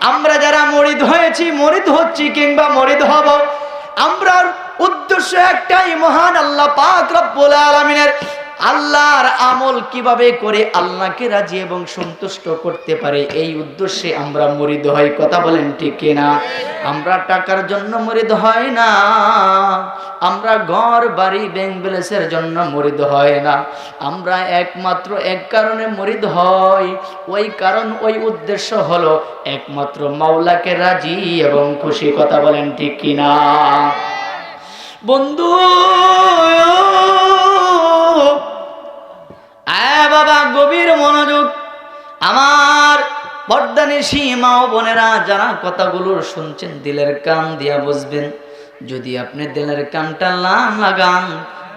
আমরা যারা মরিদ হয়েছি, মরিদ হচ্ছি কিংবা মরিদ হব আমরা উদ্দেশ্য একটাই মহান আল্লাহ পাক রব্বুল আলামিনের আল্লাহর আমল কীভাবে করে আল্লাহকে রাজি এবং সন্তুষ্ট করতে পারে, এই উদ্দেশ্যে আমরা মরিদ হই। কথা বলেন ঠিক না আমরা টাকার জন্য মরিদ হয় না, আমরা ঘর, বাড়ি ব্যাংক ব্যালেন্সের জন্য মরিদ হয় না। আমরা একমাত্র এক কারণে মরিদ হয় ওই কারণ, ওই উদ্দেশ্য হলো একমাত্র মাওলাকে রাজি এবং খুশি। কথা বলেন ঠিক কিনা? বন্ধু আমার পর্দানি সীমা ও বোনেরা যারা কথাগুলো শুনছেন, দিলের কান দিয়া বুঝবেন। যদি আপনি দিলের কানটা না লাগান,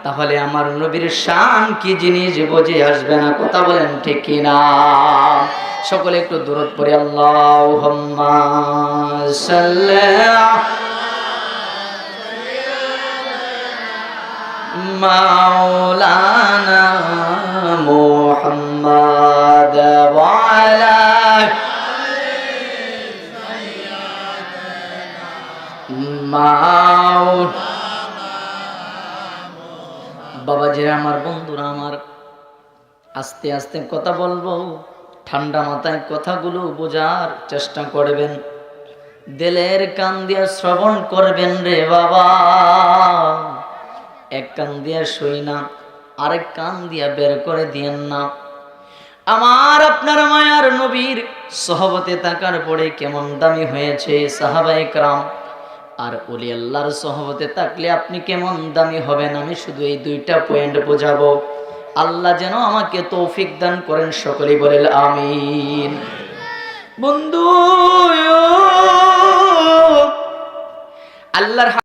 তাহলে আমার নবীর শান কি জিনিস বুঝে আসবে না, কথা বলেন ঠিক কিনা সকলে একটু দূরত পরে আল্লাহ সাল্লাহ মাউল বাবাজিরা আমার, বন্ধুরা আমার, আস্তে আস্তে কথা বলব। ঠান্ডা মাথায় কথাগুলো বোঝার চেষ্টা করবেন। দিলের কান দিয়ে শ্রবণ করবেন রে বাবা। এক কান দিয়া শুই না, আরেক কান দিয়া বের করে দিয়েন না। আমার, আপনার মায়ার নবীর সহবতে থাকার পরে কেমন দামি হয়েছে সাহাবাই ক্রাম আর ওলি আল্লাহর সহমতে থাকলে আপনি কেমন দামি হবেন? আমি শুধু এই দুইটা পয়েন্ট বোঝাবো। আল্লাহ যেন আমাকে তৌফিক দান করেন, সকলেই বলেন আমিন। বন্ধু আল্লাহর